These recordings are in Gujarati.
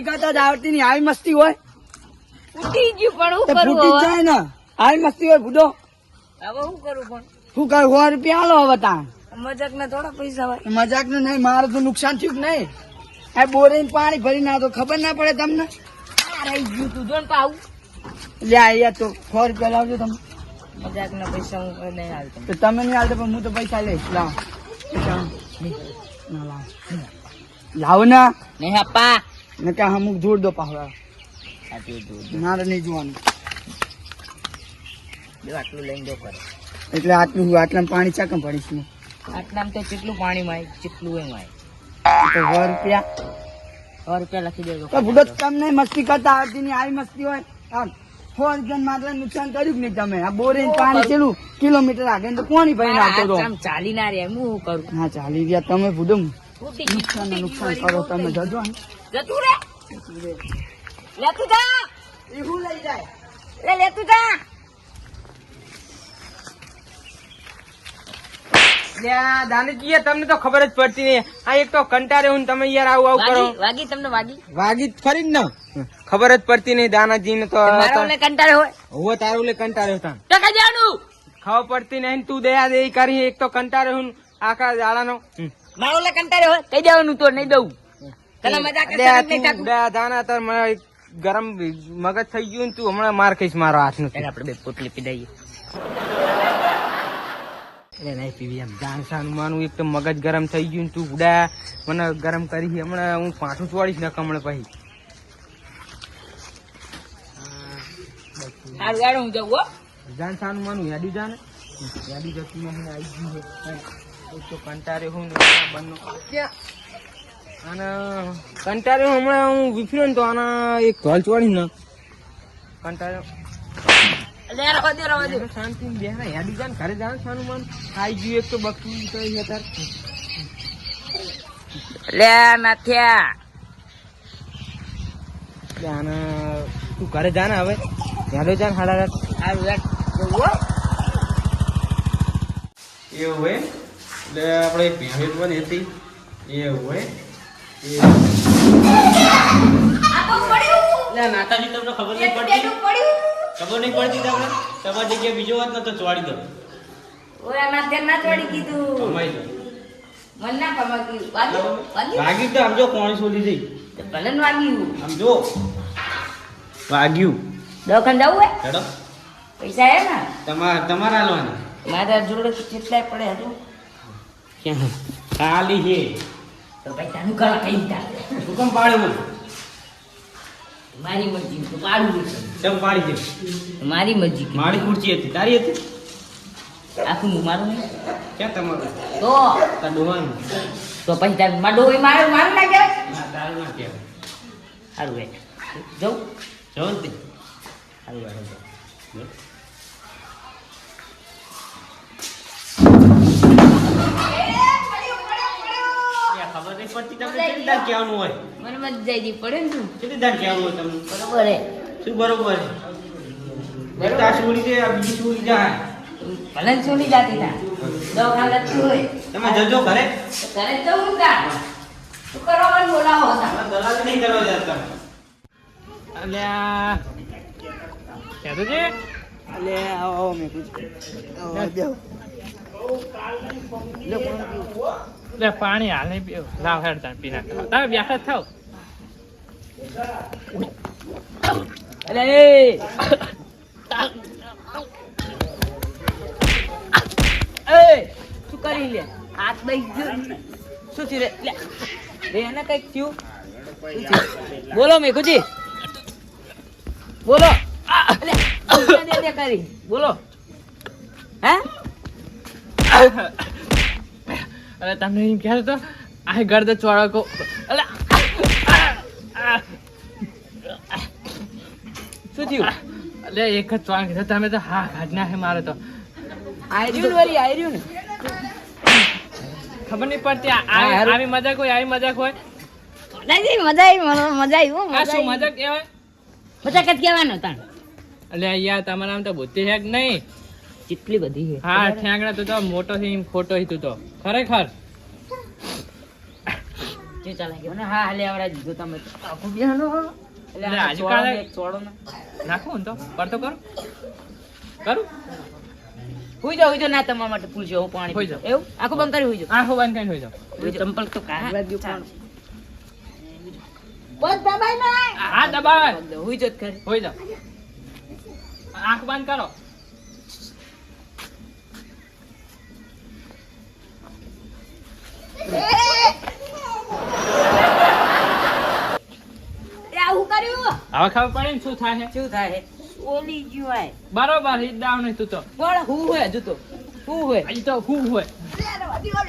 મસ્તી કરતા આવડતી નહીં આવી મસ્તી હોય. ફૂટી ગયું પણ હું કરું ફૂટી જાય ને આવી મસ્તી હોય ભૂડો. હવે હું કરું પણ? શું કરું સો રૂપિયા આલો હવે તા મજાક ના થોડા પૈસા હોય. મજાક ને નહીં મારે તો નુકસાન થયું કે નહીં? આ બોરે પાણી ભરી ના તો ખબર ના પડે તમને? રહી ગયું તું જો ને પાવું લે અહીંયા તો સો રૂપિયા લાવજો તમે. મજાક ના પૈસા હું નહીં હાલતો. તો તમે નહીં હાલતો પણ હું તો પૈસા લઈશ. ના લાવો. લાવો ના. નહીં આપા. ને કે અમુક જોડ દો પાહવા મારે નહીં જોવાનું. આટલું લઈને જો કરે એટલે આટલું આટલા પાણી ચાકમ પડીશું આટલામાં તો કેટલું પાણી માય કેટલું એ માય. તો સો રૂપિયા. સો રૂપિયા લખી દેજો. તો ભૂડો તમને મસ્તી કરતા આવતી ની આવી મસ્તી હોય આમ સો રૂપિયા માત્ર નુકસાન કર્યું કે નહીં તમે? આ બોરે પાણી કિલોમીટર આગળ તો કોની ભાઈ નાખતો તો ચાલી ના રે હું કરું? હા ચાલી રહ્યા તમે ભૂડો નુકસાન નુકસાન કરો તમે જજો ને. જતું રે. લેતું જા. એવું લઈ જાય લે લેતું જા દાનજી તમને તો ખબર જ પડતી નહીં. આ એક તો કંટારે હું તમે યાર આવું આવું કરો. વાગી તમને વાગી. વાગી ફરી જ ને. ખબર જ પડતી નહીં દાનાજી ને તો. કંટાળે હોય. હું તારું લે કંટાળે હતા. કઈ ખબર પડતી નહીં તું દયા દે કરી. એક તો કંટાળે હું આખા દાડાનો. મારા ઓલે કંટાળે હોય. કઈ જવાનું તો નહીં દઉં. તને દાના તાર મને ગરમ મગજ થઈ ગયું ને તું હમણાં માર ખાઈશ મારો હાથનું આપણે બે પોટલી પી દઈએ એટલે નહીં પીવી એમ. જાણસાનું માનું એક તો મગજ ગરમ થઈ ગયું ને તું ઉડા. મને ગરમ કરી હમણાં હું પાછું ચોડીશ ને કમળે પછી. સારું યાર હું જવું જાણસાનું માનું યાદી જાને યાદી જતી નહીં ને આવી ગયું છે તો કંટારે હું ને આ બંને ક્યાં? અને કંટારે હમણાં હું વિફર્યો ને તો આના એક ઘર ચોડી ને દે શાંતિ બે યાદી જાન ઘરે જાણ સાનું માન. આવી ગયું એક તો બકરું તો એ લે નાથ્યા. આને તું ઘરે જા ને હવે. યાદો જા ને હાડા રાત. સારું યાર એવું હોય એટલે આપણે ભેણ પણ હતી. એવું હોય નાતાજી તમને ખબર નહીં પડતી? ખબર નહીં પડતી તમને? તમારી જગ્યાએ બીજો વાત નતો ચોડી દો. ઓય નાથ્યા ના ચોડી કીધું. કમાઈ દો. મન ના કમાકી વાગી વાગી તો આમ જો કોણી સોલી જઈ ભલે ને વાગ્યું. આમ જો. વાગ્યું. દવાખાને જવું હે? હેડો પૈસા હે ને? તમાર તમારા હાલવાના. મારા જોડે કેટલાય પડે હજુ. ક્યાં? ખાલી છે. તો પૈસાનું કરા કઈ તા તું કેમ પાડવું મારી મરજી તો પાડવું કેમ પાડી દે? મારી મરજી. મારી ખુરચી હતી તારી હતી? આખું હું મારું ક્યાં તમારું? તો. તાર ડોહાનું. તો પછી તાર મારું મારું ના કહેવાય? ના તારું ના કહેવાય. સારું ભાઈ જવું જવું તે સારું હે તમને કેટલી દાન કહેવાનું હોય? મને મજા આવી પડે ને તું. કેટલી દાન કહેવાનું હોય તમને? બરોબર હે. શું બરોબર છે એક તો આ છે બીજી સુરી જાય ભલે ને જાતી તા. દવાખાને લખતું હોય. તમે જજો ઘરે. ઘરે તા મને બોલાવો દલાલ નહીં કરવા જતા. અલ્યા. આવો મેં આવો, લે, પીવું. લે, પાણી હાલ લાવ હેડ તાર પીના તમે બેઠા થાવ. અરે, એ! શું કરી લે? હાથ દઈ ગયો શું થયું રે? રે, એને કંઈક થયું? બોલો, મેઘુજી. બોલો. કરી. બોલો. હે? અરે તમને એમ ક્યારે તો આ ગરદ ચોળકો. અલે શું થયું? અલે એક જ ચોળ કીધો તમે તો હા કાઢ નાખે મારે તો. આયર્યું વળી આયર્યું ને? ખબર નહીં પડતી આવી મજાક હોય આવી મજાક હોય. મજા આવી મજા આવી હો આ શું મજાક કહેવાય? મજા કદ કહેવાનો તાણ. અલે યાર તમારા નામ તો બુદ્ધિ છે કે નહીં? કેટલી બધી છે. હા ઠેંગડા તું તો મોટો છે એમ ખોટો છે તું તો. ખરેખર. જે ચાલે ગયો ને હા હાલે આવડા દીધો તમે આખો બેહનો એટલે એટલે આ આજે ચોળો કાલે- ને નાખો ને. નાખું ને તો? કર? કરું? હોઈ જાવ હોઈ જાવ ના તમારા માટે પૂછજો હું પાણી હોઈ જાવ એવું? આખું બંધ કરી હોઈ જાવ આંખો બંધ કરી હોઈ જાવ ચંપલ તો કાઢવા દ્યો પણ. હા દબાવે હોઈ તો ખરી. હોઈ જાઓ આંખ બંધ કરો. હવે ખબર પડે ને શું થાય શું થાય ઓલી ગયું બરોબર હિદાવ નહીં તું તો. પણ હું હોય હજુ તો? હું હોય? હજી તો હું હોય.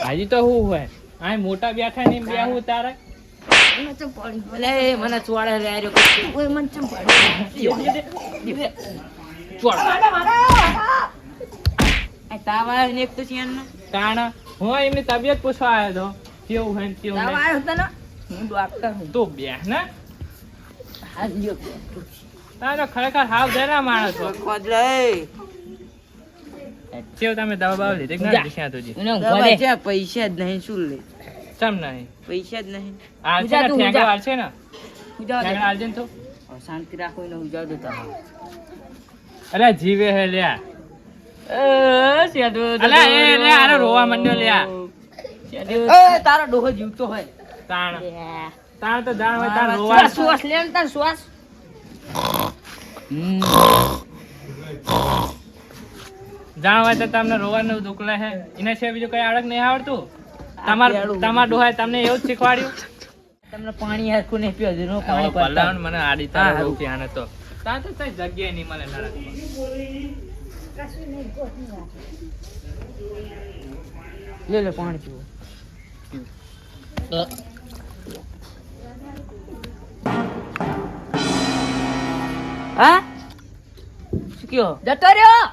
હજી તો હું હોય. આ મોટા બેઠા ને બેહું તારે? મને ચોળે લે કોઈ. મને. તાવ આવ્યો ને એક તો હું એમની તબિયત પૂછવા આવ્યો હતો કેવું હોય કેવું આવ્યો તને? હું ડોક્ટર હું. તું બે ને હા, લ્યો. ખરેખર હાવ જરા માણસ છો ખોદલા, કેવું તમે દવા બાવ લીધી કે ના જા. તુજી? ઊંઘવા જ્યાં પૈસા જ નહીં શું લે? ચમ નહીં? પૈસા જ નહીં. આ છે ને તું, વાર છે ને. ઠેંગો હાલજે ને તું? શાંતિ રાખો એને ઉજાવ દે અરે જીવે હે લ્યા. તારો ડોહો જીવતો હોય. તાણ. તાણ તો જાણ હોય તાણ રોવા શ્વાસ લે ને તાર શ્વાસ. જાણ હોય તો તમને રોવાનું દુખલે હે. એના છે બીજું કઈ આવડક નહીં આવડતું? તમાર તમાર ડોહાએ તમને એવું જ શીખવાડ્યું? તમને પાણી હરખું નહીં પીવા દીધું પાણી મને આડી તારું. રોકી તો. ત્યાં તો કઈ જગ્યાએ નહીં મળે. લે લે પાણી પીવો. હા? શું કયો જતો રહ્યો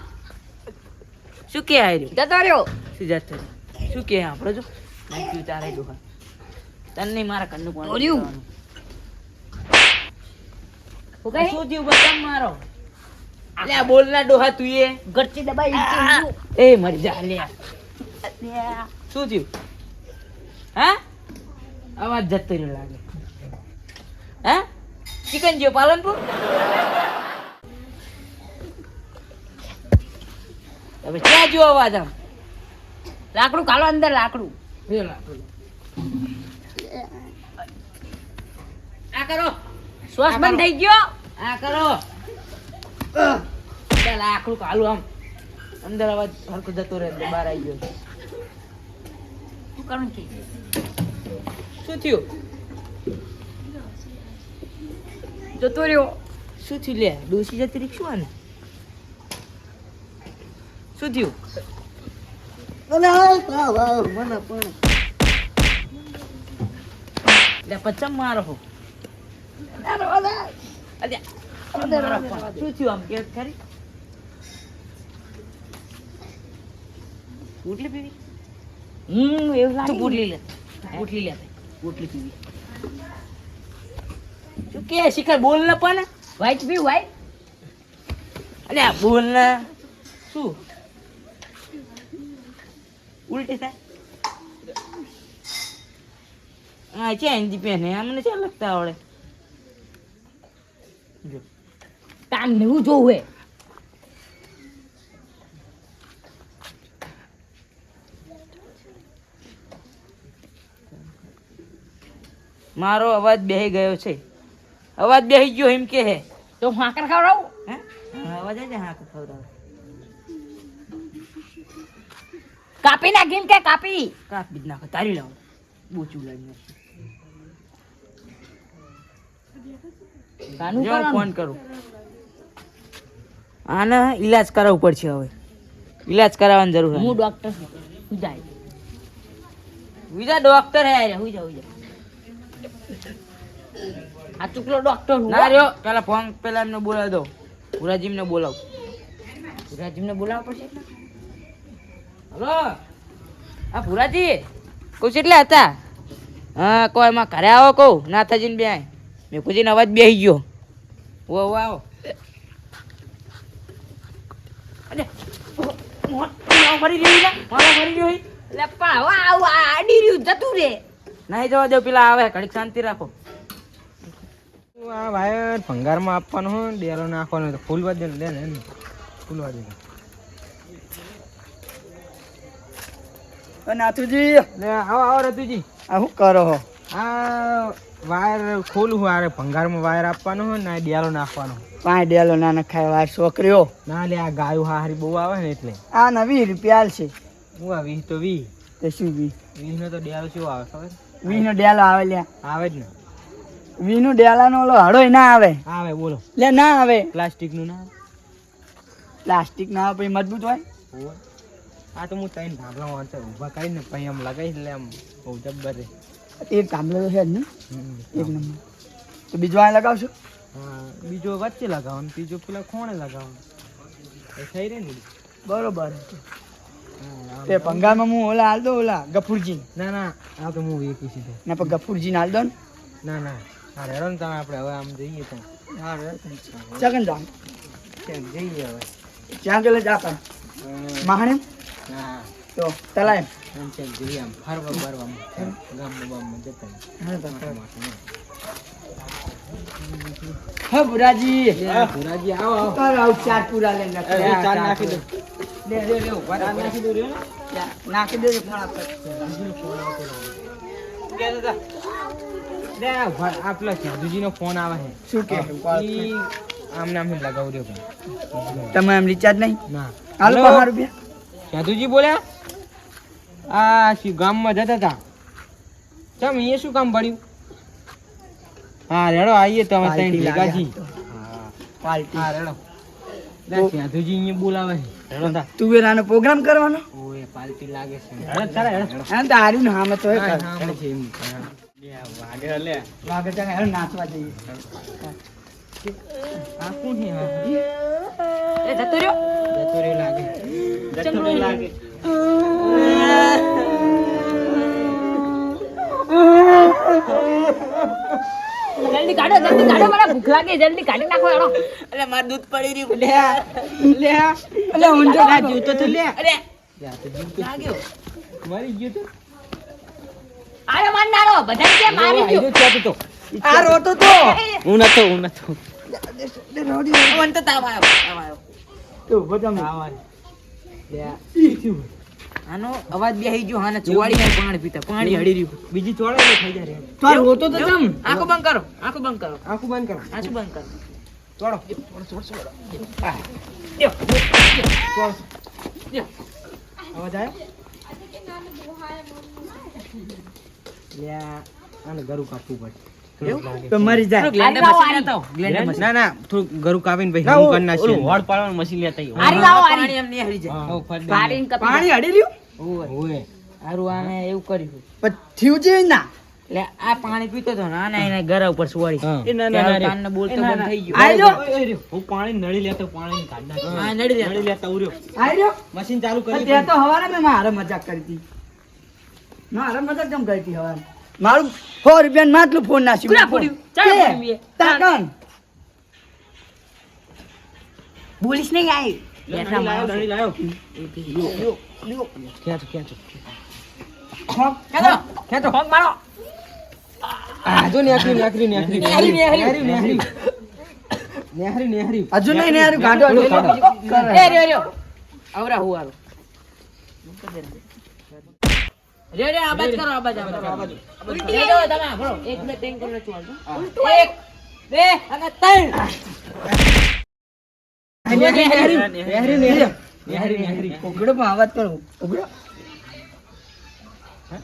શું કે આયરો જતો રહ્યો? શું જતો રહ્યો? શું કે આપણે જો નાખ્યું તારે ડોહા તને મારા કન્નું કોણ. શું થયું? બતાવ મારો. લે બોલ બોલના ડોહા તું એ. ગરચી દબાઈ એ મરી જા લે. શું થયું? હા? અવાજ જતો રહ્યો લાગે. હા? ચિકન જેવો પાલનપુર? હવે ક્યાં જો અવાજ આમ? લાકડું કાલો અંદર લાકડું. લાકડું. આ કરો. શ્વાસ બંધ થઈ ગયો? આ કરો. બે આખું કાલું આમ. અંદર અવાજ હરખું જતો રહે એટલે બહાર આવી ગયો શું થયું? જતો રહ્યો. શું થયું? લે ડોસી જતી રહી શું આને? શું થયું? લે પચમ મારો હો. અલ્યા, મારો પણ. શું થયું આમ? કે ખરી? પોટલી પીવી? હમ એવું લાગે ઓટલી લે. ઓટલી લે ઓટલી પીવી. શું કે શિખર બોલ ને પણ. વ્હાઈટ પી અને આ બોલ ને. શું? ઉલટી થાય? હા છે પેન પહેને. અમને છે લગતા આવડે. તાન નેવું જોવે મારો અવાજ બેહી ગયો છે. અવાજ બેહી ગયો એમ કે હે. તો હું હાકર ખવડાવું? હે? અવાજ જ હાકર ખવડાવું. કાપી નાખી કે કાપી? કાપી જ નાખો તારી લાવો. બોચું લાવીને જો ફોન કરું. આને ઈલાજ કરાવવું પડશે હવે. ઈલાજ કરાવવાની જરૂર હું ડોક્ટર હું જાય. બીજા ડોક્ટર હે હું આ ચુકલો ડોક્ટર ના રહ્યો પેલા ફોન પેલા એમને બોલાવી દો પુરાજીમને બોલાવ. પુરાજીમને બોલાવવા પડશે હલો? આ પુરાજી? કહું છું એટલે હતા? હા કોઈ એમાં ઘરે આવો કહું. નાથાજીને બે મેં કુજીનો અવાજ બેહી ગયો. ઓ આવો. અરે મોં- મોં ફરી રહ્યું લે મોં ફરી રહ્યું એટલે પણ આવું આડી રહ્યું જતું રે નહીં જવા દો પેલા આવે ઘડીક શાંતિ રાખો. આ વાયર ભંગારમાં આપવાનો હોય ને ડેરો નાખવાનો તો ફૂલવા દે ને લે ને ફૂલવા દે નાથુજી. લે આવો આવો રતુજી. આ શું કરો હો? આ વાયર ખોલું હું આરે ભંગારમાં વાયર આપવાનો હોય ને ડેરો નાખવાનો પાંચ ડેલો ના નખાય વાયર છોકરીઓ. ના લે આ ગાયું હારી બહુ આવે ને એટલે. આ વીસ રૂપિયા છે. હું આ વીસ તો વીસ. તે શું વીસ? વીસ નો તો ડેરો શું આવે ખબર? વીસ નો ડેલો આવે લ્યા. આવે જ ને. વી નું ડેલા નો ઓલો હળોય ના આવે. આવે બોલો. લે ના આવે. પ્લાસ્ટિકનું ના પ્લાસ્ટિક ના આવે મજબૂત હોય? આ તો હું તઈને ધાબળા વાંચે ઊભા કરીને પછી આમ લગાવી લે આમ બહુ જબ્બર. રે એક કામલો તો છે જ ને? એક નંબર. તો બીજો આ લગાવશો? હા બીજો વચ્ચે લગાવવાનો બીજો પેલા ખોણે લગાવવાનો. એ થઈ રહે ને? બરોબર. તે ભંગારમાં હું ઓલા હાલ દો ઓલા ગફુરજી ના ના આ તો હું એક સીધો. ના પણ ગફુરજી હાલ દો ને. ના ના. હા રેડો ને તમે આપણે હવે આમ જઈએ ત્યાં ચકન જામ કેમ જઈએ હવે. ત્યાં ગયેલા જાતા માહણે હા. તો તલાય. એમ ક્યાંક જઈએ આમ ફરવા બરવા ગામમાં બામમાં જતા હા બુરાજી ભુરાજી. આવો આવો. તારો આવું ચાર પૂરા લઈને ચાર નાખી દો. લે લે લે ઊભા ચાર નાખી દો રે નાખી દે પણ આપણે કે ઊભા, આ પેલા સાધુજીનો ફોન આવે છે. શું કે? આમ નામ લગાવ રહ્યો તમે એમ રિચાર્જ નહીં? ના. હાલો Hello? રૂપિયા સાધુજી બોલ્યા? આ શી ગામમાં જતા હતા? ચમ અહીંયા શું કામ પડ્યું હા રેડો આવીએ તમે ત્રણ પાર્ટી હા રેડો. સાધુજી અહીંયા બોલાવે છે. રેડો તા. પ્રોગ્રામ કરવાનો? પાર્ટી લાગે છે. રેડો રેડો. તો હા, એમ. હા. લાગે છે કે હેડો નાચવા જઈએ. આ કોણ છે એ જતો રહ્યો જતો રહ્યો લાગે જતો રહ્યો લાગે. જલ્દી કાઢો જલ્દી કાઢો મને ભૂખ લાગી જલ્દી કાઢી નાખો હેડો અરે માર દૂધ પડી રહ્યું. લે લે. અલે ઊંધો કાઢ. જીવતો તો લે. અરે યા તો જીવતો લાગ્યો. મરી ગયો તો આયો મારનારો બધા કે મારી ગયો આયરો ક્યાં તો આ રોતો તો. હું નતો હું નતો. રોડી મને તો તાવ આવ્યો તાવ આવ્યો તો ઊભો તમે આનો અવાજ બેહી ગયો હાને ચોવાડી ને પાણી પીતા પાણી હળી રહ્યું. બીજી ચોળે થઈ જાય તો આ રોતો તો તમ આંખો બંધ કરો આંખો બંધ કરો. આખું બંધ કરો. આંખો બંધ કરો. ચોળો. લ્યો. અવાજ આવ્યો ગરુ કાપવું તો મરી જાય. ના ના ગરુ કાપીને હું કરી નાખીએ. આરી લાવો આરી. એમ જાય. પાણી હડી રહ્યું? ઓય. હારું આને એવું કર્યું. પણ થયું છે ના. એટલે આ પાણી પીતો હતો ને આને એને ગરા ઉપર સુવાડી. એ ના, ના, ના, કાનને બોલતો બંધ થઈ ગયો. આઈ હું પાણી નળી લેતો પાણી કાઢ નાખી. હા નડી નળી જાય ઉર્યો. આઈ મશીન ચાલુ કરી તે તો હવારે મેં મારે મજાક કરી હતી. મારે મદદ કેમ કરી હવે મારું સો રૂપિયા માટલું ફોન નાખ્યું કુડા પડ્યું? ચાલ કે? પડ્યું એ. તાકન બોલીશ નહીં આઈ બેઠા નળી લાયો, માણસો. નળી લાયો. ખેંચો, ખેંચો. ખેંચો, ખેંચો, હોંક મારો આ નેહરી, નેહરી, નેહરી, નેહરી, નેહરી. નેહરી, નેહરી. નેહરી, નેહરી. હજુ નહીં ને ગાંડો. એ રહ્યો રહ્યો આવરા હું આરું રે રે આબાજ કરો આબાજ આબાજ ઉલટી તમે એક મિનિટ કરો એક બે અને ત્રણ. નેહરી, નેહરી. નેહરી, નેહરી. નેહરી, નેહરી. ઉઘડો પણ કરો. ઉઘડો.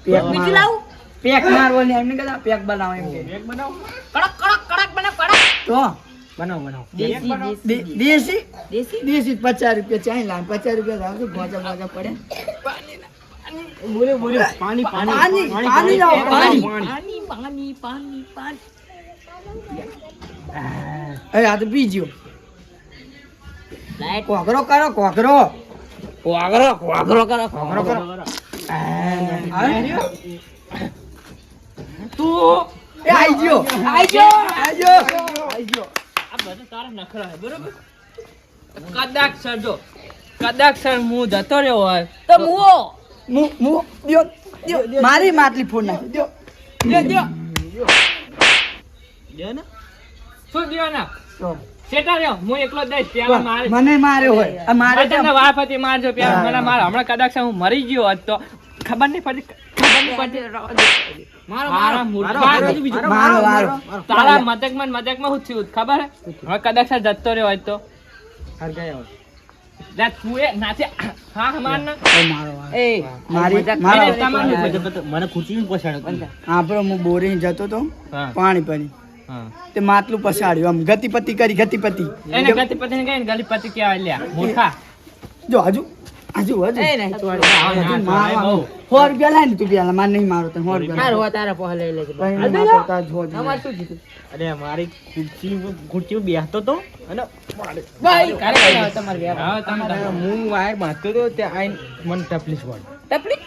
પેક બીજું મારો. પેક મારવો ને એમને કહેતા પેક બનાવો એમ કે. એક બનાવો. કડક કડક કડક બને કડક. તો? બનાવો, બનાવો. દેશી દેશી. દેશી? દેશી? પચાસ રૂપિયા ચાઈ લાવ. પચાસ રૂપિયા લાવજો ભોજા પડે. બોલ્યો, બોલ્યો. પાણી, પાણી, પાણી, પાણી પાણી. પાણી પાણી પાણી પાણી હવે આ તો પીજો લાઈટ કોકરો કરો કોકરો વાગરો વાગરો કરો કોકરો કરો તું એ આઈ ગયો આઈ ગયો આઈ ગયો આઈ ગયો આ બધા તારા નખરા છે બરોબર કદાચ સર જો કદાચ સર હું જતો રહ્યો હોય તો મુઓ મુ મુ દ્યો દ્યો મારી માટલી ફોન નાખી. દ્યો દ્યો, દ્યો. ને? શું દ્યો ના? રહ્યો હું મારે મને માર્યો હોય. મારે મારે તમને વાફ હતી મારજો મને માર હમણાં કદાચ હું મરી ગયો હોત તો ખબર નહીં પડતી ખબર નહીં પડતી તારા મજાકમાં ને મજાકમાં શું થયું ખબર હે હવે કદાચ જતો રહ્યો હોય તું. બોરી જતો તો પાણી પડી તે માટલું પછાડ્યું. આમ ગતિપતિ કરી ગતિપતિ. ગતિપતિ ગતિપતિ કહેવાય જો હજુ. હજુ હજુ. સો રૂપિયા લાય ને તું પેલા મારે નહીં મારો તને સો રૂપિયા તારા પોહ લઈ લેજો. તમારે શું જીતું? અરે મારી ખુરશી ખુરશી બેસતો તો અને કારે હા તમે હું વાયર બાંધતો તો ત્યાં આઈ મને તકલીફ પડે. તકલીફ?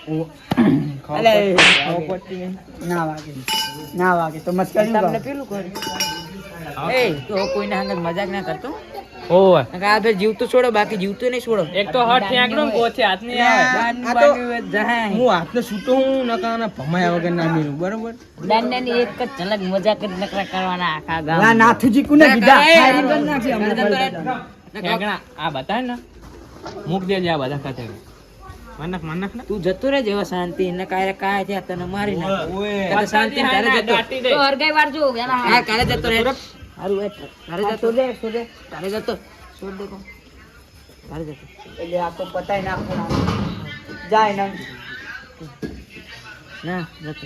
ના વાગે ના વાગે. તો મસ્કરી તમને પેલું કર્યું. એ, તું કોઈને હાંગત મજાક ના કરતો? ઓય નકર તો છોડો બાકી જીવતું નહીં છોડો. એક તો હટ ફેંકડો ને પોતે હાથ આવે. આ તો-. હું હાથને સૂતો હું નકાના ભમાયા વગર ના મેલું બરોબર? દાંડાની એક જ ઝલક મજા કરી નકરા કરવાના આખા ગામ ના નાથુજી કુને કીધા? ફાયરિંગ કરી નાખી કરે. તો ફેંકણા આ બતાય ને. મૂક દેજે આ બધા ખાતે. મનક મનક ને. તું જતો રહે જેવા શાંતિ. ને કાય કાય થયા તને મારી નાખ. ઓય શાંતિ ને ઘરે જતો. તો હરગાઈ વાળજો એના હા ઘરે જતો રહે. હારું એ ઘરે જતો? દે ઘરે જતો? છોડ દે કહું. ઘરે જતો? એટલે આ તો પતાઈ નાખો જાય ને ના જતો.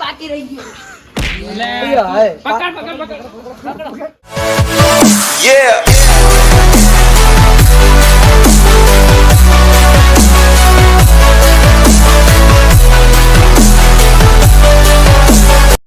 બાકી રહી ગયું. હે. પકડ. પકડ પકડ. Yeah.